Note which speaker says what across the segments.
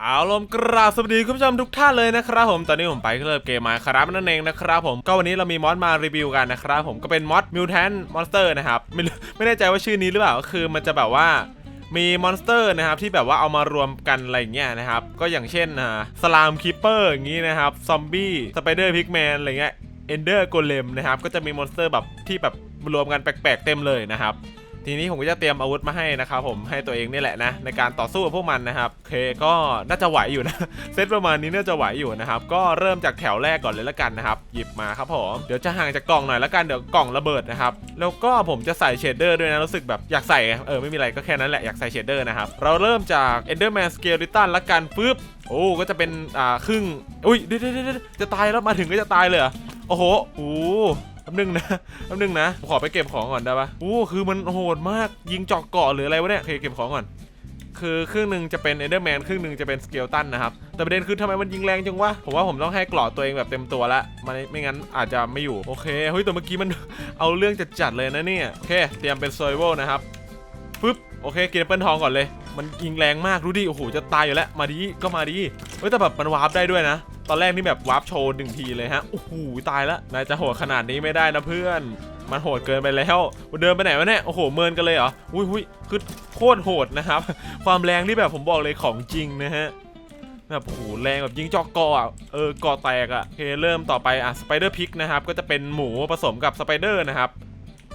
Speaker 1: เอาลมกราบสวัสดีคุณผู้ชมทุกท่านเลยนะครับผมตอนนี้ผมไปเริ่มเกมมาครับนั่นเองนะครับผมก็วันนี้เรามีมอสมารีวิวกันนะครับผมก็เป็นมอสมิวแทนมอนสเตอร์นะครับไม่ไม่แน่ใจว่าชื่อนี้หรือเปล่าก็คือมันจะแบบว่ามีมอนสเตอร์นะครับที่แบบว่าเอามารวมกันอะไรเงี้ยนะครับก็อย่างเช่นอ่าสลามคิปเปอร์อย่างงี้นะครับซอมบี้สไปเดอร์พิกแมนอะไรเงี้ยเอนเดอร์โกเลมนะครับก็จะมีมอนสเตอร์แบบที่แบบรวมกันแปลกๆเต็มเลยนะครับ ทีนี้ผมก็จะเตรียมอาวุธมาให้นะครับผมให้ตัวเองนี่แหละนะในการต่อสู้กับพวกมันนะครับเคก็น่าจะไหวอยู่นะเซตประมาณนี้น่าจะไหวอยู่นะครับก็เริ่มจากแถวแรกก่อนเลยละกันนะครับหยิบมาครับผมเดี๋ยวจะห่างจากกล่องหน่อยละกันเดี๋ยวกล่องระเบิดนะครับแล้วก็ผมจะใส่เชดเดอร์ด้วยนะรู้สึกแบบอยากใส่เออไม่มีอะไรก็แค่นั้นแหละอยากใส่เชดเดอร์นะครับเราเริ่มจาก Enderman Skeleton ละกันปึ๊บโอ้ก็จะเป็นอ่าครึ่งอุ้ยเดี๋ยวเดเดี๋ยวจะตายแล้วมาถึงก็จะตายเลยเหรอโอ้โหโอ้ แป๊บนึงนะแป๊บนึงนะขอไปเก็บของก่อนได้ปะโอ้คือมันโหดมากยิงเจาะเกาะหรืออะไรวะเนี่ยโอเคเก็บของก่อนคือครึ่งหนึ่งจะเป็นเอเดอร์แมนครึ่งหนึ่งจะเป็นสเกลตันนะครับ แต่ประเด็นคือทำไมมันยิงแรงจังวะ ผมว่าผมต้องให้เกราะตัวเองแบบเต็มตัวละมันไม่งั้นอาจจะไม่อยู่ โอเคเฮ้ยแต่เมื่อกี้มัน เอาเรื่องจัดจัดๆเลยนะเนี่ย โอเค เตรียมเป็นโซยโวนะครับปึ๊บโอเคกินเปิลทองก่อนเลย มันยิงแรงมากดูดิโอ้โหจะตายอยู่แล้ว มาดีก็มาดีเฮ้ยแต่แบบมันวาร์ปได้ด้วยนะ ตอนแรกนี่แบบวาร์ปโชว์หนึ่งทีเลยฮะ โอ้โหตายล้วนายจะโหดขนาดนี้ไม่ได้นะเพื่อน มันโหดเกินไปแล้ว เดินไปไหนวะเนี่ย โอ้โห เมินกันเลยเหรอ อุ้ยอุ้ยคือโคตรโหดนะครับ ความแรงที่แบบผมบอกเลยของจริงนะฮะ แบบโอ้โหแรงแบบยิงจอกกออะ เออกอแตกอะโอเคเริ่มต่อไปอะสไปเดอร์พิกนะครับ ก็จะเป็นหมูผสมกับสไปเดอร์นะครับ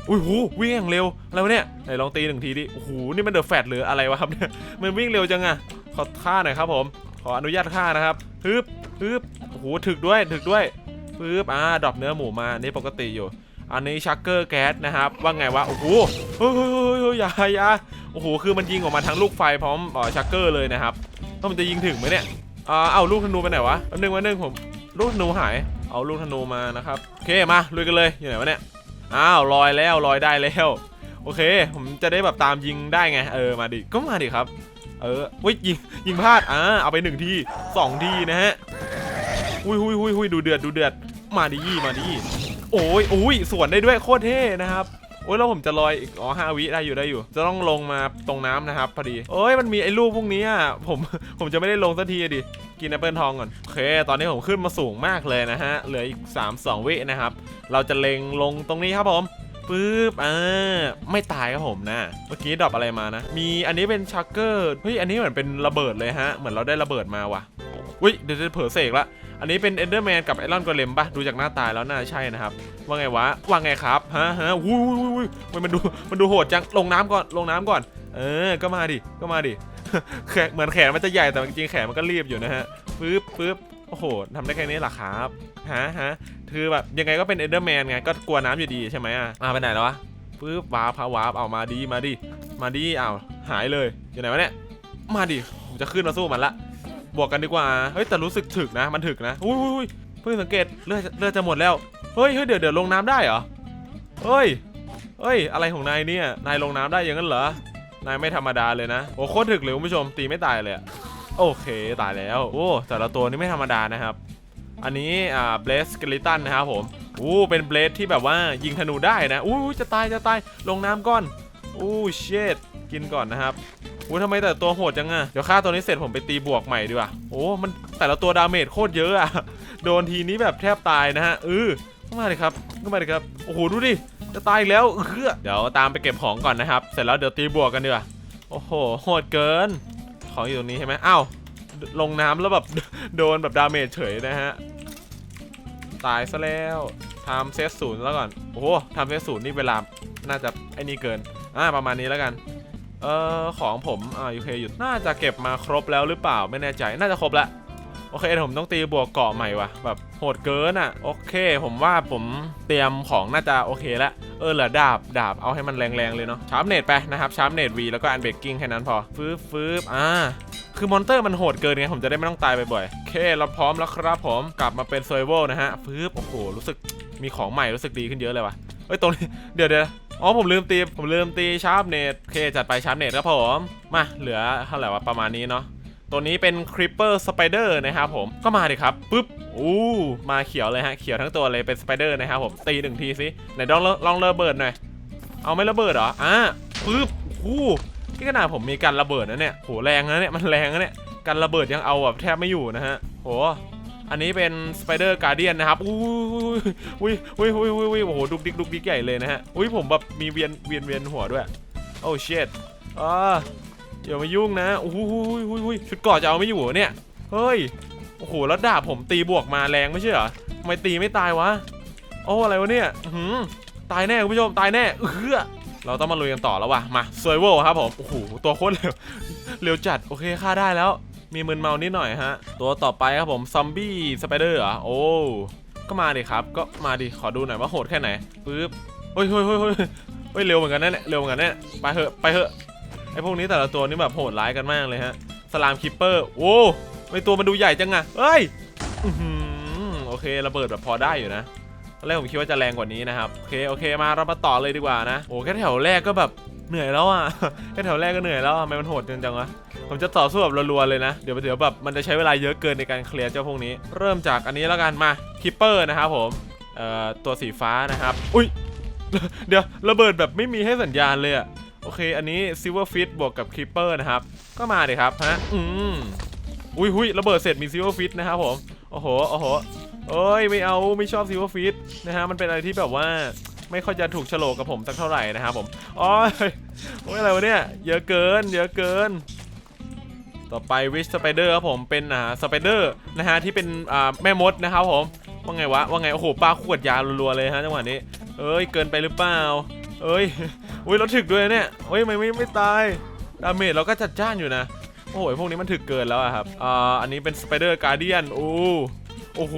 Speaker 1: อุ้ยหูวิ่งอย่างเร็วอะไรวะเนี่ยไหนลองตีหนึ่งทีดิโอ้โหนี่มันเดอะแฟตหรืออะไรวะครับเนี่ยมันวิ่งเร็วจังอะขอฆ่าหน่อยครับผม ขออนุญาตฆ่านะครับฮึบ ฮึบโอ้โหถึกด้วยถึกด้วยฮึบอ่าดรอปเนื้อหมูมาอันนี่ปกติอยู่ อันนี้ชักเกอร์แก๊สนะครับ ว่าไงวะโอ้โหเฮ้ยเฮ้ยเฮ้ยยอย่าอย่าโอ้โหคือมันยิงออกมาทั้งลูกไฟพร้อมอ่อชักเกอร์เลยนะครับแล้วมันจะยิงถึงไหมเนี่ยอ่าเอาลูกธนูไปไหนวะแป๊บนึงแป๊บนึงผมลูกธนูหายเอาลูกธนูมานะครับโอเคมาลุยกันเลยอยู่ไหนวะเนี่ยอ้าวลอยแล้วลอยได้แล้วโอเค ผมจะได้แบบตามยิงได้ไง เออมาดิก็มาดิครับ เออวิ่ยิงยิงพลาดอ่าเอาไปหนึ่งทีสองทีนะฮะ หุยหุยหุยหุยดูเดือดดูเดือด มาดิมาดิโอ้ยโอ้ยสวนได้ด้วยโคตรเท่นะครับโอ้ยแล้วผมจะลอยอีกอ๋อห้าวิได้อยู่ได้อยู่ จะต้องลงมาตรงน้ำนะครับพอดีเอ้ยมันมีไอ้ลูกพวกนี้อะผมผมจะไม่ได้ลงสักทีดิกินแอปเปิลทองก่อนโอเค ตอนนี้ผมขึ้นมาสูงมากเลยนะฮะเหลืออีก 3 2 วินะครับ เราจะเล็งลงตรงนี้ครับผมปึ๊บอ่าไม่ตายครับผมนะ เมื่อกี้ดรอปอะไรมานะ มีอันนี้เป็นชักเกอร์เฮ้ยอันนี้เหมือนเป็นระเบิดเลยฮะเหมือนเราได้ระเบิดมาว่ะอุ้ยเดี๋ยวจะเผลอเสกละ อันนี้เป็นเอนเดอร์แมนกับไอรอนกอเลมปะดูจากหน้าตาแล้วน่าใช่นะครับ ว่าไงวะ ว่าไงครับ ฮะฮะวุ้ยวุ้ยวุ้ยวุ้ยมันดู มันดูโหดจัง ลงน้ำก่อน ลงน้ำก่อน เออ ก็มาดิ ก็มาดิแขนเหมือนแขนมันจะใหญ่แต่จริงๆแขนมันก็รีบอยู่นะฮะ ปึ๊บปึ๊บโอ้โหทำได้แค่นี้เหรอครับ ฮะฮะคือแบบยังไงก็เป็นเอนเดอร์แมนไง ก็กลัวน้ำอยู่ดีใช่ไหมอะอ่าไปไหนแล้ววะปึ๊บวาร์ปพาวาร์ปเอามาดี มาดีมาดีอ้าวหายเลย อยู่ไหนวะเนี่ย มาดิ ผมจะขึ้นมาสู้มันละ บวกกันดีกว่า เฮ้ยแต่รู้สึกถึกนะ มันถึกนะ อุ้ยเพิ่งสังเกตเลือดเลือดจะหมดแล้ว เฮ้ยเฮ้ยเดี๋ยวเดี๋ยวลงน้ำได้เหรอ เฮ้ย เฮ้ยอะไรของนายเนี่ย นายลงน้ำได้อย่างนั้นเหรอ นายไม่ธรรมดาเลยนะ โอ้โคตรถึกเลยคุณผู้ชมตีไม่ตายเลยโอเคตายแล้ว โอ้แต่ละตัวนี่ไม่ธรรมดานะครับ อันนี้อ่าเบลสเกลิตันนะครับผมอู้เป็นเบลดที่แบบว่ายิงธนูได้นะอู้จะตายจะตายลงน้ำก่อนอู้เชดกินก่อนนะครับ อู้ทำไมแต่ตัวโหดจังอะเดี๋ยวฆ่าตัวนี้เสร็จผมไปตีบวกใหม่ดีกว่าโอ้มันแต่ละตัวดาเมจโคตรเยอะอะโดนทีนี้แบบแทบตายนะฮะเออเข้ามาเลยครับเข้ามาเลยครับโอ้โหดูดิจะตายอีกแล้วเออเดี๋ยวตามไปเก็บของก่อนนะครับ เสร็จแล้วเดี๋ยวตีบวกกันดีกว่าโอ้โหโหดเกิน ของอยู่ตรงนี้ใช่ไหมอ้าวลงน้ำแล้วแบบโดนแบบดาเมจเฉยนะฮะตายซะแล้วทำเซตศูนย์แล้วก่อน โอ้โหทำเซตศูนย์นี่เวลา น่าจะไอ้นี่เกิน อ่า ประมาณนี้แล้วกัน เอ่อของผมอ่าโอเคหยุดน่าจะเก็บมาครบแล้วหรือเปล่าไม่แน่ใจน่าจะครบแล้วโอเคเดี๋ยวผมต้องตีบวกเกาะใหม่ว่ะแบบโหดเกินอะโอเค ผมว่าผมเตรียมของน่าจะโอเคแล้วเออเหลือดาบดาบเอาให้มันแรงๆเลยเนาะชาร์ปเนตไปนะครับชาร์ปเนตวีแล้วก็อันเบรกกิ้งแค่นั้นพอฟืบฟืบอ่าคือมอนเตอร์มันโหดเกินไงผมจะได้ไม่ต้องตายบ่อยๆโอเค เราพร้อมแล้วครับผมกลับมาเป็นเซอร์เวลนะฮะฟืบโอ้โหรู้สึกมีของใหม่รู้สึกดีขึ้นเยอะเลยว่ะเฮ้ยตรงนี้เดี๋ยวเดี๋ยว อ๋อผมลืมตีผมลืมตีชาร์ปเนตโอเคจัดไปชาร์ปเนตครับผมมาเหลือเท่าไหร่วะประมาณนี้เนาะตัวนี้เป็นคริปเปอร์สไปเดอร์นะครับผมก็มาดิครับปุ๊บอู้มาเขียวเลยฮะเขียวทั้งตัวเลยเป็นสไปเดอร์นะครับผมตีหนึ่งทีสิไหนลองลองระเบิดหน่อยเอาไม่ระเบิดเหรออะปุ๊บอู้นี่ขนาดผมมีการระเบิดนะเนี่ยโหแรงนะเนี่ยมันแรงนะเนี่ยกันระเบิดยังเอาแบบแทบไม่อยู่นะฮะโห อันนี้เป็นสไปเดอร์การเดียนนะครับ อุ้ยอุ้ยอุ้ยอุ้ยอุ้ยอุ้ยโอ้โห ดุกดิกดุกดิกใหญ่เลยนะฮะ อุ้ยผมแบบมีเวียนเวียนเวียนหัวด้วย โอ้เชิดอ่าอย่ามายุ่งนะโอ้โหชุดเกราะจะเอาไม่อยู่เหรอเนี่ย เฮ้ย โอ้โห แล้วดาบผมตีบวกมาแรงไม่ใช่เหรอทำไมตีไม่ตายวะ โอ้อะไรวะเนี่ยหือตายแน่คุณผู้ชม ตายแน่เออเราต้องมาลุยกันต่อแล้วว่ะ มาสวยเวลครับผม โอ้โห ตัวโคตรเร็ว เร็วจัด โอเคฆ่าได้แล้ว มีมึนเมานิดหน่อยฮะ ตัวต่อไปครับผมซอมบี้สไปเดอร์เหรอโอ้ก็มาดิครับก็มาดิขอดูหน่อยว่าโหดแค่ไหนปึ๊บเฮ้ยเฮ้ยเฮ้ยเฮ้ยเร็วเหมือนกันนะเนี่ยเร็วเหมือนกันเนี่ยไปเถอะไปเถอะไอพวกนี้แต่ละตัวนี่แบบโหดร้ายกันมากเลยฮะสลามคิปเปอร์โอ้ไอตัวมันดูใหญ่จังอะเฮ้ยโอเคระเบิดแบบพอได้อยู่นะตอนแรกผมคิดว่าจะแรงกว่านี้นะครับโอเคโอเคมาเรามาต่อเลยดีกว่านะโอ้แค่แถวแรกก็แบบ เหนื่อยแล้วอะแค่แถวแรกก็เหนื่อยแล้วทำไมมันโหดจังจังวะผมจะต่อสู้แบบรัวๆเลยนะ เดี๋ยวเดี๋ยวแบบมันจะใช้เวลาเยอะเกินในการเคลียร์เจ้าพวกนี้ เริ่มจากอันนี้แล้วกันมาคิปเปอร์นะครับผมเอ่อตัวสีฟ้านะครับ อุ้ยเดี๋ยวระเบิดแบบไม่มีให้สัญญาณเลยอะโอเค อันนี้ซิลเวอร์ฟิตบวกกับคิปเปอร์นะครับ ก็มาดิครับฮะอืมอุ้ยหุยระเบิดเสร็จมีซิลเวอร์ฟิตนะครับผมโอ้โหโอ้โหเอ้ยไม่เอาไม่ชอบซิลเวอร์ฟิตนะฮะมันเป็นอะไรที่แบบว่า ไม่ค่อยจะถูกโฉลกกับผมสักเท่าไหร่นะครับผมอ๋อโอ้ยอะไรวะเนี่ยเยอะเกิน เยอะเกิน ต่อไปวิชสไปเดอร์ครับผมเป็นอ่าสไปเดอร์นะฮะที่เป็นอ่าแม่มดนะครับผมว่าไงวะว่าไงโอ้โหปลาขวดยารัวๆเลยฮะจังหวะนี้ เอ้ยเกินไปหรือเปล่า เอ้ยอุ้ยเราถึกด้วยเนี่ยเอ้ยไม่ไม่ไม่ตายดาเมจเราก็จัดจ้านอยู่นะโอ้ยพวกนี้มันถึกเกินแล้วอะครับอ่าอันนี้เป็นสไปเดอร์การเดียนโอ้โอ้โห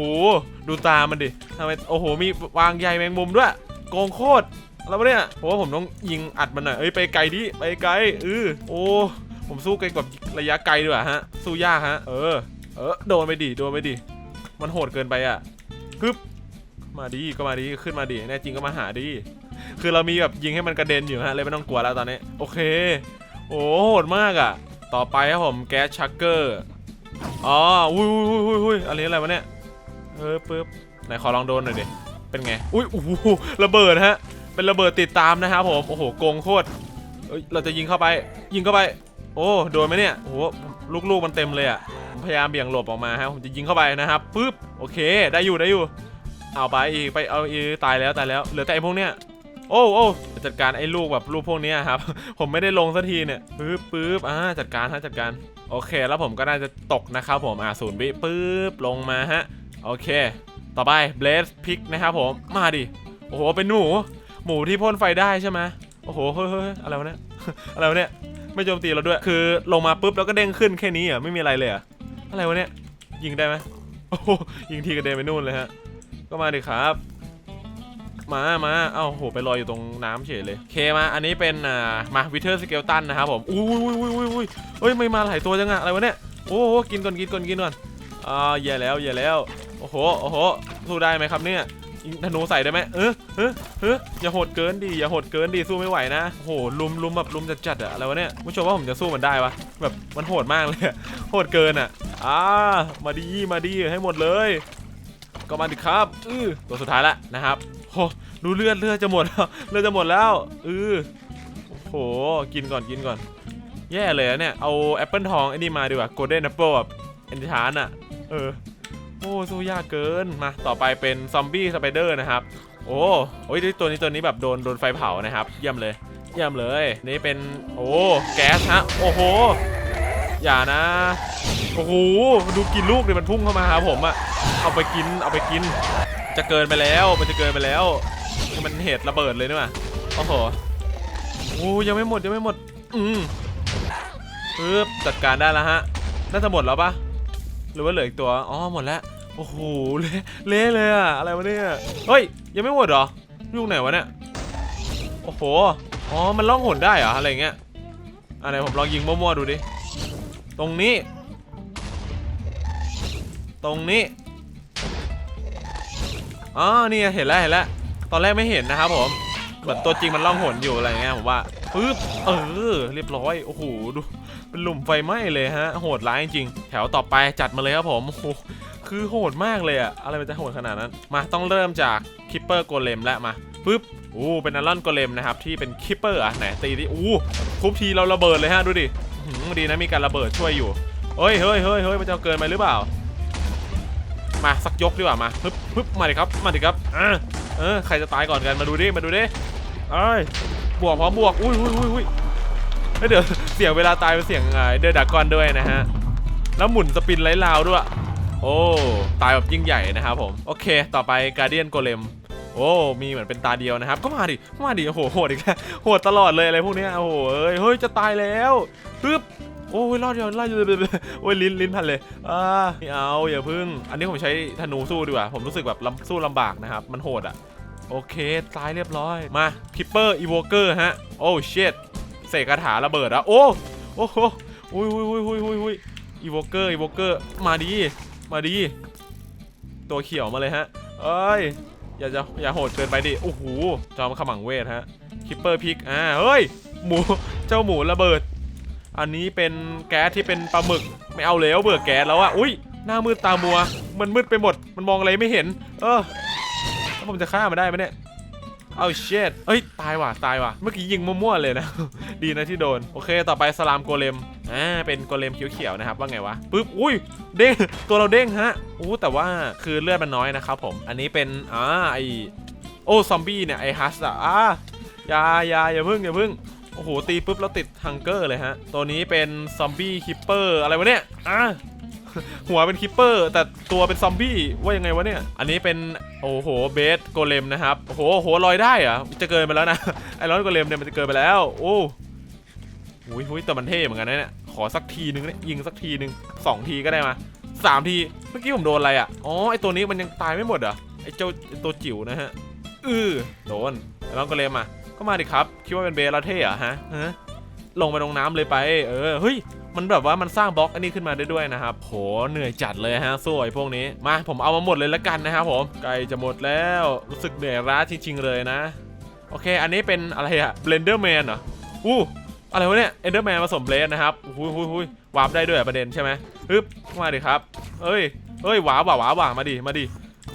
Speaker 1: ดูตามันดิทำไม โอ้โห มีวางใยแมงมุมด้วย โกงโคตรแล้วเนี่ยผมว่าผมต้องยิงอัดมันหน่อยเอ้ยไปไกลดิไปไกลเออโอ้ผมสู้ไกลแบบระยะไกลด้วยฮะ สู้ยากฮะ เออ เออโดนไปดิโดนไปดิมันโหดเกินไปอะฮึบมาดีก็มาดีขึ้นมาดีแน่จริงก็มาหาดี คือเรามีแบบยิงให้มันกระเด็นอยู่ฮะเลยไม่ต้องกลัวแล้วตอนนี้ โอเค โอ้โหดมากอะต่อไปครับผมแก๊สชักเกอร์อ๋ออุ้ยอุ้ยอุ้ยอุ้ยอะไรอะไรวะเนี่ยเออปึ๊บไหนขอลองโดนหน่อยดิ เป็นไง อุ้ยโอ้โหระเบิดฮะ เป็นระเบิดติดตามนะครับผม โอ้โห โกงโคตรเอ้ย เราจะยิงเข้าไป ยิงเข้าไป โอ้ โดนไหมเนี่ย โอ้โห ลูกๆมันเต็มเลยอะพยายามเบี่ยงหลบออกมาฮะ ผมจะยิงเข้าไปนะครับ ปึ๊บ โอเค ได้อยู่ ได้อยู่ เอาไปอีก ไป เอาอีก ตายแล้ว ตายแล้ว เหลือแต่ไอ้พวกเนี้ย โอ้โอ้จัดการไอ้ลูกแบบลูกพวกเนี้ยครับ ผมไม่ได้ลงสักทีเนี่ย ปึ๊บปึ๊บอ่า จัดการฮะ จัดการ โอเค แล้วผมก็น่าจะตกนะครับผม อ่าศูนย์วิปึ๊บ ลงมาฮะ โอเค ต่อไปเบลสพิกนะครับผมมาดิโอ้โหเป็นหมูหมูที่พ่นไฟได้ใช่ไหมโอ้โหเฮ้ยอะไรวะเนี่ยอะไรวะเนี่ยไม่โจมตีเราด้วย คือลงมาปุ๊บแล้วก็เด้งขึ้นแค่นี้อะไม่มีอะไรเลยอะอะไรวะเนี่ยยิงได้ไหมโอ้โหยิงทีกระเด็นไปนู่นเลยฮะก็มาดิครับมามาเอ้าโห ไปลอยอยู่ตรงน้ำเฉยเลยเคมา อันนี้เป็นอ่ามาวิเทอร์สเกลตันนะครับผม อุ้ยอุ้ยอุ้ยอุ้ยอุ้ยเฮ้ย ไม่มาหลายตัวจังอะอะไรวะเนี่ย โอ้โห กินก่อน กินก่อน กินก่อน อ่าแย่แล้วแย่แล้ว อ้โห โอ้โห สู้ได้ไหมครับเนี่ยธนูใส่ได้ไหมเออเออเอออย่าโหดเกินดิ อย่าโหดเกินดิ สู้ไม่ไหวนะ โอ้โห ลุมลุมแบบลุมจัดจัดอะอะไรวะเนี่ยผู้ชมว่าผมจะสู้มันได้ปะแบบมันโหดมากเลย โหดเกินอะอ่า มาดี มาดี ให้หมดเลย ก็มาดิครับอือตัวสุดท้ายละนะครับโหดูเลือดเลือดจะหมดแล้ว เลือดจะหมดแล้ว อือโอ้โห กินก่อน กินก่อน แย่เลยอะเนี่ย เอาแอปเปิลทองไอ้นี่มาดีกว่า โกลเด้นแอปเปิลแบบเอนชานอะเออ โอ้สู้ยากเกินมาต่อไปเป็นซอมบี้สไปเดอร์นะครับ โอ้โอ้ยตัวนี้ตัวนี้แบบโดนโดนไฟเผานะครับ เยี่ยมเลยเยี่ยมเลยนี่เป็นโอ้แก๊สฮะโอ้โห อย่านะโอ้โหดูกินลูกเลยมันพุ่งเข้ามาหาผมอะเอาไปกินเอาไปกิน จะเกินไปแล้วมันจะเกินไปแล้ว มันเหตุระเบิดเลยนี่หว่าโอ้โหโอ้ยังไม่หมดยังไม่หมด อืมปึ๊บจัดการได้แล้วฮะน่าจะหมดแล้วปะหรือว่าเหลืออีกตัว อ๋อ หมดแล้ว โอ้โหเละเละเลยอะอะไรวะเนี่ย เฮ้ย ยังไม่หมดเหรอลูกไหนวะเนี่ย โอ้โห อ๋อ มันล่องหนได้เหรอ อะไรเงี้ยอันไหนผมลองยิงมั่วๆดูดิ ตรงนี้ ตรงนี้ อ๋อ นี่เห็นแล้วเห็นแล้ว ตอนแรกไม่เห็นนะครับผม เหมือนตัวจริงมันล่องหนอยู่อะไรเงี้ยผมว่าปึ๊บ เออ เรียบร้อย โอ้โห ดู เป็นหลุมไฟไหม้เลยฮะ โหดร้ายจริง แถวต่อไปจัดมาเลยครับผมโอ้ คือโหดมากเลยอะอะไรมันจะโหดขนาดนั้น มาต้องเริ่มจากคิปเปอร์โกเลมแล้วมาปึ๊บอู้เป็นอารอนโกเลมนะครับที่เป็นคิปเปอร์อะไหนตีดิอู้ทุบทีเราระเบิดเลยฮะดูดิดีนะมีการระเบิดช่วยอยู่เฮ้ยเฮ้ยเฮ้ยเฮ้ยมันจะเกินไปหรือเปล่า มาสักยกดีกว่ามาฮึบฮึบมาดิครับมาดิครับอ่าเออใครจะตายก่อนกันมาดูดิมาดูดิเอ้ยบวกพร้อมบวกอุ้ยอุ้ยอุ้ยอุ้ยเฮ้ยเดี๋ยวเสียงเวลาตายเป็นเสียงเดือร์ดักกอนด้วยนะฮะแล้วหมุนสปินไร้ลาวด้วย โอ้ ตายแบบยิ่งใหญ่นะครับผม โอเค ต่อไปการเดียนโกเลม โอ้ มีเหมือนเป็นตาเดียวนะครับ ก็มาดิ มาดิ โอ้โห โหดอีกแล้วโหดตลอดเลยอะไรพวกนี้โอ้โหเอ้ยเฮ้ย จะตายแล้วปึ๊บโอ้ยรอดเดียวรอดเดียวโอ้ยลิ้นลิ้นพันเลยอ่าไม่เอาอย่าพึ่ง อันนี้ผมใช้ธนูสู้ดีกว่า ผมรู้สึกแบบลำสู้ลำบากนะครับ มันโหดอะ โอเคตายเรียบร้อย มาพิปเปอร์อีโวเกอร์ฮะ โอ้เชดเสกคาถาระเบิดอะโอ้ โอ้โหอุ้ยอุ้ยอุ้ยอุ้ยอุ้ยอุ้ยอีโวเกอร์อีโวเกอร์ มาดี มาดี ตัวเขียวมาเลยฮะ เอ้ย อย่าจะอย่าโหดเกินไปดิ โอ้โห จอมขมังเวทฮะ คิปเปอร์พิก อ่า เฮ้ย หมู เจ้าหมูระเบิด อันนี้เป็นแก๊สที่เป็นปลาหมึก ไม่เอาแล้วเบื่อแก๊สแล้วอะอุ้ย หน้ามืดตามัว มันมืดไปหมด มันมองอะไรไม่เห็น เออ แล้วผมจะฆ่ามันได้ไหมเนี่ย เอาเชดเอ้ย ตายว่ะ ตายว่ะ เมื่อกี้ยิงมั่วๆเลยนะ ดีนะที่โดน โอเค ต่อไปสลามโกเลม อ่าเป็นโกเลมเขียวๆนะครับว่าไงวะปึ๊บอุ้ยเด้งตัวเราเด้งฮะอู้แต่ว่าคือเลือดมันน้อยนะครับผมอันนี้เป็นอ่าไอโอ้ซอมบี้เนี่ยไอฮัสอะอ่าอย่าอย่าอย่าพึ่งอย่าพึ่งโอ้โหตีปุ๊บแล้วติดฮังเกอร์เลยฮะ ตัวนี้เป็นซอมบี้คิปเปอร์อะไรวะเนี่ยอ่าหัวเป็นคิปเปอร์แต่ตัวเป็นซอมบี้ว่ายังไงวะเนี่ย อันนี้เป็นโอ้โหเบสโกเลมนะครับโอ้โหโหลอยได้อะจะเกินไปแล้วนะไอ้ร้อนโกเลมเนี่ยมันจะเกินไปแล้ว โอ้ หุยหุยแต่มันเท่เหมือนกันนะเนี่ย ขอสักทีนึงเนี่ยยิงสักทีนึงสองทีก็ได้มาสามที เมื่อกี้ผมโดนอะไรอะ อ๋อ ไอตัวนี้มันยังตายไม่หมดเหรอ ไอเจ้าตัวจิ๋วนะฮะ อือโดนไอ้ร้อนโกเลมอะก็มาดิครับ คิดว่าเป็นเบล้วเท่เหรอะฮะฮะ ลงไปลงน้ำเลยไป เออ เฮ้ย มันแบบว่ามันสร้างบล็อกอันนี้ขึ้นมาได้ด้วยนะครับ โห เหนื่อยจัดเลยฮะสู้ไอพวกนี้ มา ผมเอามาหมดเลยละกันนะครับผมใกล้จะหมดแล้ว รู้สึกเหนื่อยล้าจริงๆเลยนะ โอเค อันนี้เป็นอะไรอะเบลนเดอร์แมนเหรอ อู้ อะไรวะเนี่ยเอนเดอร์แมนผสมเบลดนะครับหุยหุยหุยวาร์ปได้ด้วยประเด็นใช่ไหมฮึบมาดิครับเอ้ยเอ้ยวาร์ปว่ะวาร์ปว่ะมาดิมาดิ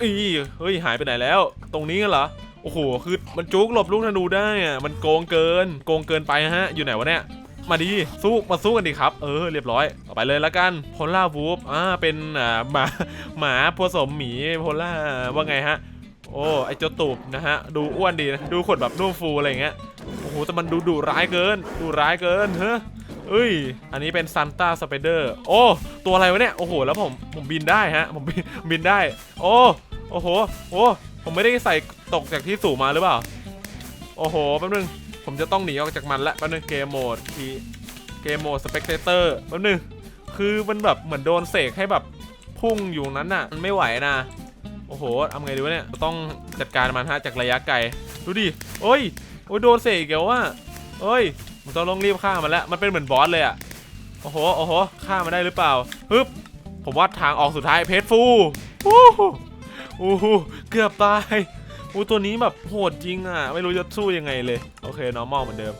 Speaker 1: อีเฮ้ยหายไปไหนแล้ว ตรงนี้กันเหรอโอ้โหคือมันจุกหลบลูกธนูได้อะมันโกงเกิน โกงเกินไปฮะ อยู่ไหนวะเนี่ยมาดีสู้มาสู้กันดีครับ เออเรียบร้อยต่อไปเลยละกันโพล่าวูฟอ่าเป็นอ่าหมาหมาผสมหมีโพล่าว่าไงฮะ โอ้ไอเจ้าตูบนะฮะ ดูอ้วนดีนะดูขนแบบนุ่มฟูอะไรอย่างเงี้ยโหแต่มันดูดุร้ายเกินดูร้ายเกินเฮ้ยเอ้ย อันนี้เป็นซันต้าสไปเดอร์ โอ้ ตัวอะไรวะเนี่ย โอ้โห แล้วผม ผมบินได้ฮะ ผมบินบินได้ โอ้ โอ้โห โอ้ ผมไม่ได้ใส่ตกจากที่สูงมาหรือเปล่า โอ้โห แป๊บนึง ผมจะต้องหนีออกจากมันละ แป๊บนึง เกมโหมดทีเกมโหมดสเปกเตอร์ แป๊บนึง คือมันแบบเหมือนโดนเสกให้แบบพุ่งอยู่นั้นน่ะ มันไม่ไหวนะ โอ้โหทำไงดีวะเนี่ย ต้องจัดการมันฮะจากระยะไกล ดูดิโอ้ย โอ้ยโดนเสกเกี่ยวว่าเอ้ยผมต้องลงรีบฆ่ามันแล้ว มันเป็นเหมือนบอสเลยอะโอ้โห โอ้โห ฆ่ามันได้หรือเปล่าฮึบ ผมว่าทางออกสุดท้ายเพชรฟูโอ้โหโอ้โหเกือบตายโอ้ตัวนี้แบบโหดจริงอะ ไม่รู้จะสู้ยังไงเลย โอเค normal เหมือนเดิม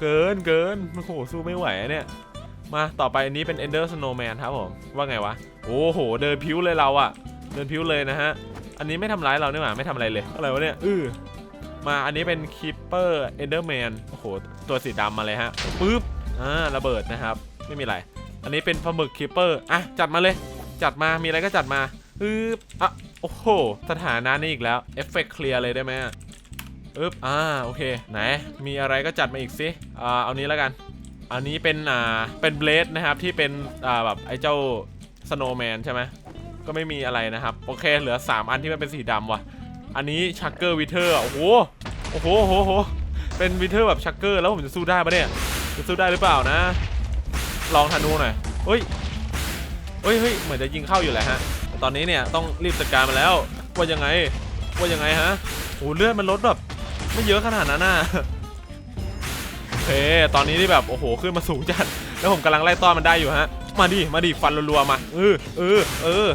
Speaker 1: เกินเกินโอ้โห สู้ไม่ไหวเนี่ย มาต่อไปอันนี้เป็น Ender Snowman ครับผม ว่าไงวะ โอ้โห เดินพิ้วเลยเราอะเดินพิ้วเลยนะฮะ อันนี้ไม่ทำร้ายเราเนี่ยหว่าไม่ทำอะไรเลย อะไรวะเนี่ย อือ มาอันนี้เป็น Keeper Enderman โอ้โห ตัวสีดำมาเลยฮะปึ๊บอ่าระเบิดนะครับ ไม่มีอะไร อันนี้เป็นปลาหมึก Keeper อะจัดมาเลย จัดมามีอะไรก็จัดมาปึ๊บอะโอ้โห สถานะนี่อีกแล้วเอฟเฟกต์เคลียร์เลยได้ไหมอะอึ๊บอ่าโอเค ไหน มีอะไรก็จัดมาอีกสิอ่าเอานี้แล้วกัน อันนี้เป็นอ่าเป็นเบลดนะครับที่เป็นอ่าแบบไอ้เจ้าสโนว์แมนใช่ไหมก็ไม่มีอะไรนะครับ โอเค เหลือ 3 อันที่มันเป็นสีดำว่ะ อันนี้ชักเกอร์วิเทอร์โอ้โหโอ้โหโอ้โหโอ้โหเป็นวิเทอร์แบบชักเกอร์แล้วผมจะสู้ได้ปะเนี่ยจะสู้ได้หรือเปล่านะ ลองธนูหน่อยเฮ้ยเฮ้ยเฮ้ยเหมือนจะยิงเข้าอยู่แหละฮะ ตอนนี้เนี่ยต้องรีบจัดการมาแล้ว ว่ายังไง ว่ายังไงฮะโอ้เลือดมันลดแบบไม่เยอะขนาดนั้นน่ะโอเคตอนนี้ที่แบบโอ้โหขึ้นมาสูงจัดแล้วผมกำลังไล่ต้อนมันได้อยู่ฮะ มาดิ มาดิฟันรัวๆมา เออเออเออ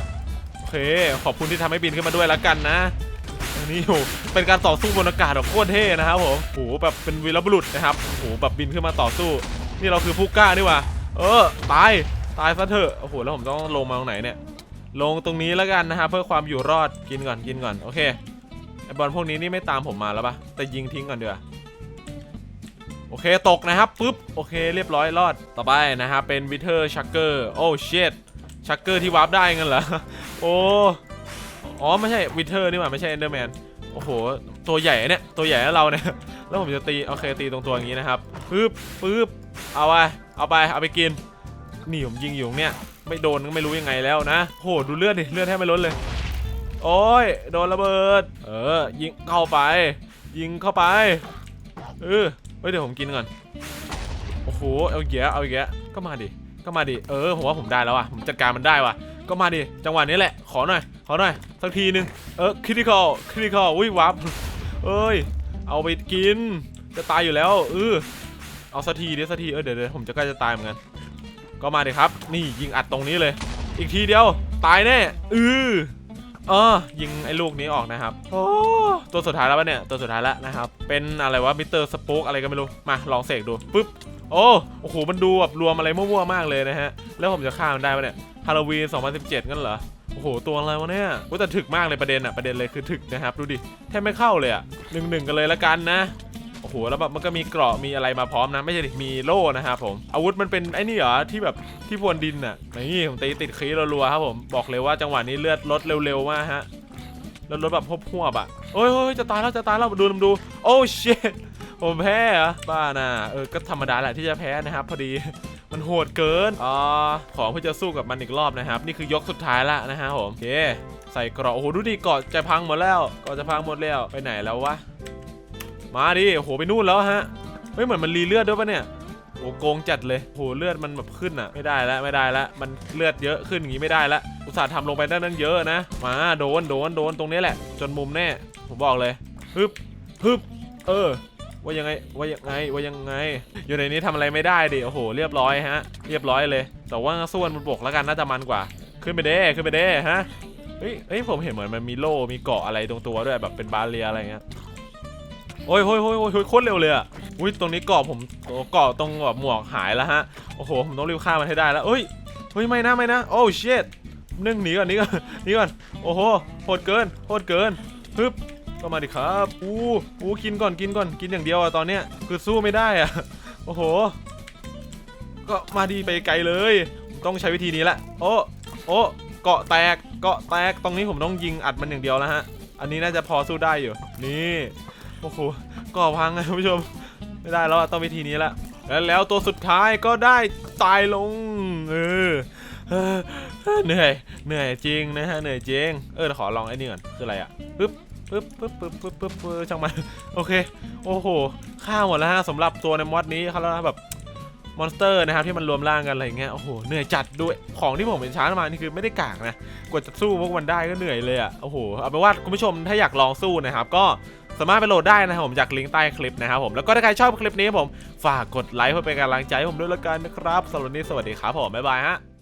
Speaker 1: โอเค ขอบคุณที่ทำให้บินขึ้นมาด้วยแล้วกันนะ อันนี้โหเป็นการต่อสู้บนอากาศแบบโคตรเท่นะครับผมโหแบบเป็นวีรบุรุษนะครับโหแบบบินขึ้นมาต่อสู้ นี่เราคือผู้กล้านี่ว่าเออตายตายซะเถอะโอ้โหแล้วผมต้องลงมาตรงไหนเนี่ย ลงตรงนี้แล้วกันนะครับเพื่อความอยู่รอดกินก่อนกินก่อนโอเคไอบอลพวกนี้นี่ไม่ตามผมมาแล้วปะแต่ยิงทิ้งก่อนเดี๋ยวโอเคตกนะครับปุ๊บโอเคเรียบร้อยรอดต่อไปนะครับเป็นวิเทอร์ชักเกอร์โอ้เชดชักเกอร์ที่วาร์ปได้เงั้นเหรอโอ้ อ๋อไม่ใช่วิเทอร์นี่หว่าไม่ใช่เอนเดอร์แมนโอ้โห ตัวใหญ่เนี่ย ตัวใหญ่แล้วเราเนี่ย แล้วผมจะตี โอเคตีตรงตัวอย่างนี้นะครับปึ๊บปึ๊บเอาไป เอาไป เอาไปกิน นี่ผมยิงอยู่เนี่ย ไม่โดนก็ไม่รู้ยังไงแล้วนะโหดูเลือดดิ เลือดแทบไม่ลดเลย โอ้ย โดนระเบิด เออ ยิงเข้าไป ยิงเข้าไป เออเฮ้ยเดี๋ยวผมกินก่อน โอ้โห เอาอีกแยะเอาอีกแยะก็มาดิ ก็มาดิ เออ ผมว่าผมได้แล้วว่ะ ผมจัดการมันได้ว่ะ ก็มาดิ จังหวะนี้แหละ ขอหน่อย ขอหน่อย สักทีนึง เออคริติคอลคริติคอลอุ้ยวับเอ้ย เอาไปกิน จะตายอยู่แล้วเออเอาสักทีเดิสักที เออเดี๋ยวเดี๋ยวผมจะใกล้จะตายเหมือนกัน ก็มาดิครับ นี่ยิงอัดตรงนี้เลย อีกทีเดียว ตายแน่เออเออยิงไอ้ลูกนี้ออกนะครับโอ้ตัวสุดท้ายแล้วปะเนี่ย ตัวสุดท้ายแล้วนะครับ เป็นอะไรวะ มิสเตอร์สปูกอะไรก็ไม่รู้ มาลองเสกดูปุ๊บ โอ้ โอ้โห มันดูแบบรวมอะไรมั่วๆมากเลยนะฮะ แล้วผมจะฆ่ามันได้ปะเนี่ย ฮาโลวีน 2017 งั้นเหรอ โอ้โห ตัวอะไรวะเนี่ยโอ้แต่ถึกมากเลยประเด็นอะประเด็นเลยคือถึกนะครับ ดูดิ แทบไม่เข้าเลยอะหนึ่งหนึ่งกันเลยละกันนะ โอ้โห แล้วแบบมันก็มีเกราะ มีอะไรมาพร้อมนะ ไม่ใช่ดิ มีโล่นะครับผม อาวุธมันเป็นไอ้นี่เหรอ ที่แบบที่พรวนดินอะนี่ผมตีติดคีรัวๆครับผม บอกเลยว่าจังหวะนี้เลือดลดเร็วๆมากฮะแล้วรถแบบพวบๆอะโอ้ยโอ้ยจะตายแล้วจะตายแล้วดูดู โอ้เชดผมแพ้เหรอบ้าน่ะเออ ก็ธรรมดาแหละที่จะแพ้นะครับพอดี มันโหดเกินอ่าขอเพื่อจะสู้กับมันอีกรอบนะครับ นี่คือยกสุดท้ายละนะฮะผมโอเค ใส่เกราะโอ้โหดูดิเกราะจะพังหมดแล้วเกราะจะพังหมดแล้วไปไหนแล้ววะมาดิโอ้โหไปนู่นแล้วฮะเฮ้ยเหมือนมันรีเลือดด้วยปะเนี่ยโอ้โกงจัดเลยโหเลือดมันแบบขึ้นอะ ไม่ได้แล้วไม่ได้แล้วมันเลือดเยอะขึ้นอย่างงี้ไม่ได้ล้วอุตส่าห์ทำลงไปได้นั่นเยอะนะ มาโดนโดนโดนตรงนี้แหละ จนมุมแน่ ผมบอกเลยฮึบฮึบเออ ว่ายังไงว่ายังไงว่ายังไง อยู่ในนี้ทำอะไรไม่ได้ดิโอ้โหเรียบร้อยฮะ เรียบร้อยเลย แต่ว่าสู้กันบนบกแล้วกันน่าจะมันกว่า ขึ้นไปเด้ขึ้นไปเด้ฮะเฮ้ยเฮ้ยผมเห็นเหมือนมันมีโล่มีเกาะอะไรตรงตัวด้วยแบบเป็นบาเรียอะไรเงี้ยโอ้ยโอ้ยโอ้ยโอ้ยโคตรเร็วเลยอะอุ้ยตรงนี้เกาะผมเกาะตรงแบบหมวกหายแล้วฮะโอ้โหผมต้องรีบฆ่ามันให้ได้แล้วเอ้ยเฮ้ยไม่นะไม่นะโอ้เชดนึ่งหนีก่อนนีก่อนนีก่อนโอ้โหโหดเกินโหดเกินฮึบ ก็มาดิครับอู้อู้กินก่อนกินก่อนกินอย่างเดียวอะตอนเนี้ยคือสู้ไม่ได้อะโอ้โห ก็มาดีไปไกลเลย ต้องใช้วิธีนี้แหละโอ้โอ้เกาะแตกเกาะแตกตรงนี้ผมต้องยิงอัดมันอย่างเดียวแล้วฮะ อันนี้น่าจะพอสู้ได้อยู่ นี่โอ้โหก่อพังไงคุณผู้ชมไม่ได้แล้วต้องวิธีนี้ละแล้วแล้วตัวสุดท้ายก็ได้ตายลงเออเหนื่อยเหนื่อยจริงนะฮะเหนื่อยจริงเออขอลองไอ้นี่ก่อนคืออะไรอะปึ๊บ ปึ๊บปึ๊บปึ๊บปึ๊บปึ๊บปึ๊บช่างมันโอเค โอ้โหฆ่าหมดแล้วฮะสำหรับตัวในมอดนี้เขาแล้วแบบมอนสเตอร์นะครับที่มันรวมร่างกันอะไรเงี้ยโอ้โหเหนื่อยจัดด้วยของที่ผมเป็นช้างมานี่คือไม่ได้กากนะกว่าจะสู้พวกมันได้ก็เหนื่อยเลยอะโอ้โหเอาเป็นว่าคุณผู้ชมถ้าอยากลองสู้นะครับก็สามารถไปโหลดได้นะครับผมจากลิงก์ใต้คลิปนะครับผมแล้วก็ถ้าใครชอบคลิปนี้ผมฝากกดไลค์เพื่อเป็นกำลังใจให้ผมด้วยละกันนะครับสำหรับวันนี้สวัสดีครับผมบ๊ายบายฮะ